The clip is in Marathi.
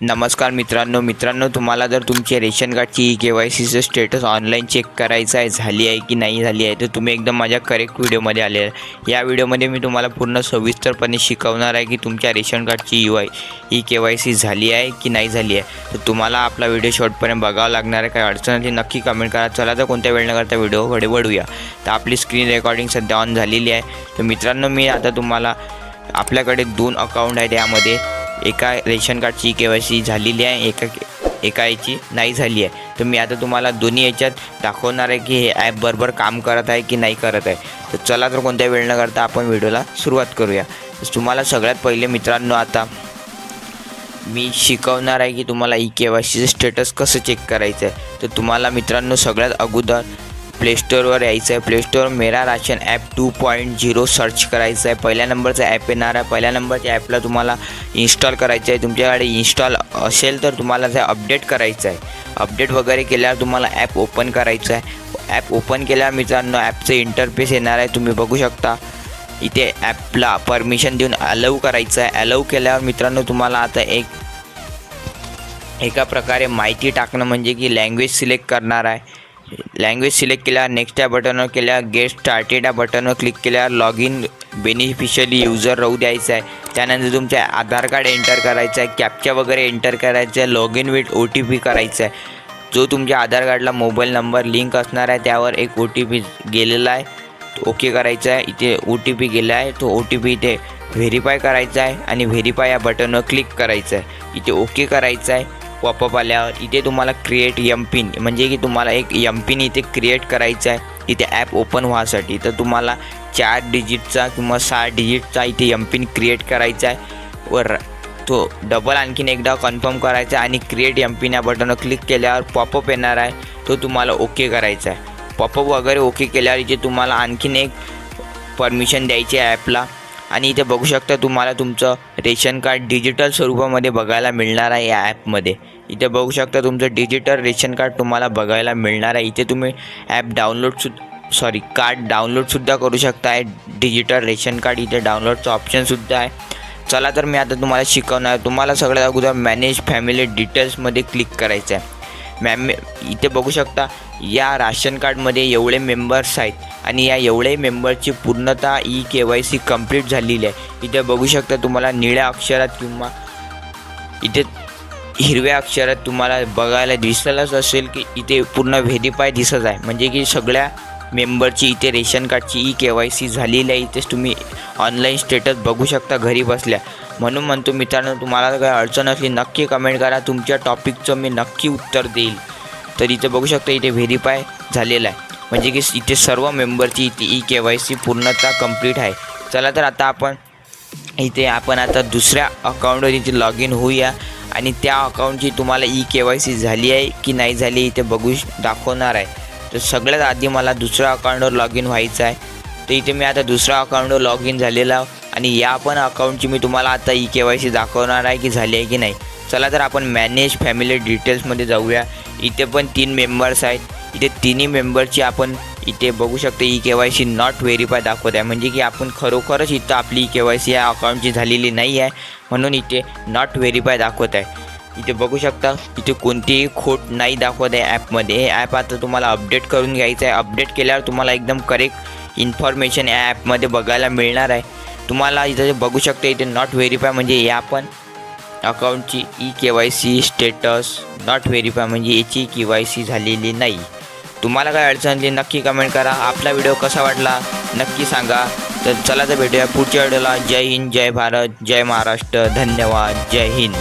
नमस्कार मित्रांनो मित्रांनो तुम्हाला जर तुमचे रेशन कार्डची ई के वाय सीचं स्टेटस ऑनलाईन चेक करायचं आहे झाली आहे की नाही झाली आहे तर तुम्ही एकदम माझ्या करेक्ट व्हिडिओमध्ये आले आहे. या व्हिडिओमध्ये मी तुम्हाला पूर्ण सविस्तरपणे शिकवणार आहे की तुमच्या रेशन कार्डची U I E K Y C झाली आहे की नाही झाली आहे. तर तुम्हाला आपला व्हिडिओ शॉर्टपर्यंत बघावा लागणार आहे काही अडचण आली नक्की कमेंट करा. चला तर कोणत्या वेळ न करता व्हिडिओकडे वळूया तर आपली स्क्रीन रेकॉर्डिंग सध्या ऑन झालेली आहे. तर मित्रांनो मी आता तुम्हाला आपल्याकडे दोन अकाउंट आहेत यामध्ये. एका रेशन कार्डची के वाय सी झालेली आहे एका एका याची नाही झाली आहे. तर मी आता तुम्हाला दोन्ही याच्यात दाखवणार आहे की हे ॲप बरोबर काम करत आहे की नाही करत आहे. तर चला तर कोणत्या वेळ न करता आपण व्हिडिओला सुरुवात करूया. तुम्हाला सगळ्यात पहिले मित्रांनो आता मी शिकवणार आहे की तुम्हाला ई के वाय सीचं स्टेटस कसं चेक करायचं आहे तर तुम्हाला मित्रांनो सगळ्यात अगोदर प्लेस्टोरवर यायचं आहे. Play Store Mera Ration app two point zero search करायचं आहे. पहिल्या नंबरचं ॲप येणार आहे. पहिल्या नंबरच्या ॲपला तुम्हाला इन्स्टॉल करायचं आहे. तुमच्याकडे इन्स्टॉल असेल तर तुम्हाला ते अपडेट करायचं आहे. अपडेट वगैरे केल्यावर तुम्हाला ॲप ओपन करायचं आहे. ॲप ओपन केल्यावर मित्रांनो ॲपचं इंटरफेस येणार आहे. तुम्ही बघू शकता. इथे ॲपला परमिशन देऊन अलाऊ करायचं आहे. अलाऊ केल्यावर मित्रांनो तुम्हाला आता एक एका प्रकारे माहिती टाकणं म्हणजे की लँग्वेज सिलेक्ट करणार आहे. लँग्वेज सिलेक्ट केल्यावर नेक्स्ट या बटनवर केल्या गेट स्टार्टेड या बटनवर क्लिक केल्यावर लॉग इन बेनिफिशियली युजर राहू द्यायचं आहे. त्यानंतर तुमचे आधार कार्ड एंटर करायचं आहे कॅप्चा वगैरे एंटर करायचं आहे log in with O T P करायचा आहे. जो तुमच्या आधार कार्डला मोबाईल नंबर लिंक असणार आहे त्यावर एक ओ टी पी गेलेला आहे. ओके करायचा आहे. इथे ओ टी पी गेला आहे. तो ओ टी पी इथे व्हेरीफाय करायचा आहे आणि व्हेरीफाय या बटनवर क्लिक करायचं आहे. इथे ओके करायचं आहे. पॉपअप आल्यावर इथे तुम्हाला क्रिएट यम पिन म्हणजे की तुम्हाला एक यम पिन इथे क्रिएट करायचं आहे. इथे ॲप ओपन व्हायसाठी. तर तुम्हाला चार डिजिटचा किंवा सहा डिजिटचा इथे यम पिन क्रिएट करायचा आहे. वर तो डबल आणखीन एकदा कन्फर्म करायचा आहे आणि क्रिएट एम पिन या बटनवर क्लिक केल्यावर पॉपअप येणार आहे. तो तुम्हाला ओके करायचा आहे. पॉपअप वगैरे ओके केल्यावर इथे तुम्हाला आणखीन एक परमिशन द्यायची आहे ॲपला आणि इथे बघू शकता तुम्हाला तुमचं रेशन कार्ड डिजिटल स्वरूपामध्ये बघायला मिळणार आहे या ॲपमध्ये इथे बघू शकता तुमचं डिजिटल रेशन कार्ड तुम्हाला बघायला मिळणार आहे. इथे तुम्ही ॲप डाउनलोड सु सॉरी कार्ड डाउनलोडसुद्धा करू शकता. आहे डिजिटल रेशन कार्ड इथे डाउनलोडचं ऑप्शनसुद्धा आहे. चला तर मी आता तुम्हाला शिकवणार आहे. तुम्हाला सगळ्यात अगोदर मॅनेज फॅमिली डिटेल्समध्ये क्लिक करायचं आहे मॅम इथे बघू शकता या राशन कार्डमध्ये एवढे मेंबर्स आहेत. आणि या एवढे मेंबरची पूर्णतः E K Y C complete झालेली आहे. इथे बघू शकता तुम्हाला निळ्या अक्षरात किंवा इथे हिरव्या अक्षरात तुम्हाला बघायला दिसलेलंच असेल की इथे पूर्ण व्हेरीफाय दिसत आहे. म्हणजे की सगळ्या मेंबरची इथे रेशन कार्डची ई के वाय सी झालेली आहे. इथेच तुम्ही ऑनलाईन स्टेटस बघू शकता घरी बसल्या. म्हणून म्हणतो मित्रांनो तुम्हाला काही अडचण असली नक्की कमेंट करा. तुमच्या टॉपिकचं मी नक्की उत्तर देईल. तर इथे बघू शकता इथे व्हेरीफाय झालेलं आहे. म्हणजे की इथे सर्व मेंबरची इथे ई के वाय सी पूर्णतः कंप्लीट आहे. चला तर आता आपण इथे आपण आता दुसऱ्या अकाउंटवर इथे लॉग इन होऊया. आणि त्या अकाउंटची तुम्हाला ई के वाय सी झाली आहे की नाही झाली इथे बघू दाखवणार आहे. तर सगळ्यात आधी मला दुसऱ्या अकाउंटवर लॉग इन व्हायचं आहे. तर इथे मी आता दुसऱ्या अकाउंटवर लॉग इन झालेला आहे. आणि या पण अकाउंटची मी तुम्हाला आता ई के वाय सी दाखवणार आहे की झाली आहे की नाही. चला तर आपण मॅनेज फॅमिली डिटेल्समध्ये जाऊया. इथे पण तीन मेंबर्स आहेत. इथे तिन्ही मेंबरची आपण इथे बघू शकतो E K Y C not verify दाखवत आहे. म्हणजे की आपण खरोखरच इथं आपली ई के वाय सी या अकाउंटची झालेली नाही आहे म्हणून इथे नॉट व्हेरीफाय दाखवत आहे. इथे बघू शकता इथे कोणतीही खोट नाही दाखवत आहे ॲपमध्ये हे ॲप आता तुम्हाला अपडेट करून घ्यायचं आहे. अपडेट केल्यावर तुम्हाला एकदम करेक्ट इन्फॉर्मेशन या ॲपमध्ये बघायला मिळणार आहे. तुम्हाला इथे बघू शकता इथे नॉट व्हेरीफाय म्हणजे या पण अकाउंटची E K Y C status not verify म्हणजे याची के वाय सी झालेली नाही. तुम्हाला काय अडचण आली नक्की कमेंट करा. आपला व्हिडिओ कसा वाटला नक्की सांगा. तर चला तर भेटूया पुढच्या व्हिडिओला जय हिंद जय भारत जय महाराष्ट्र. धन्यवाद. जय हिंद.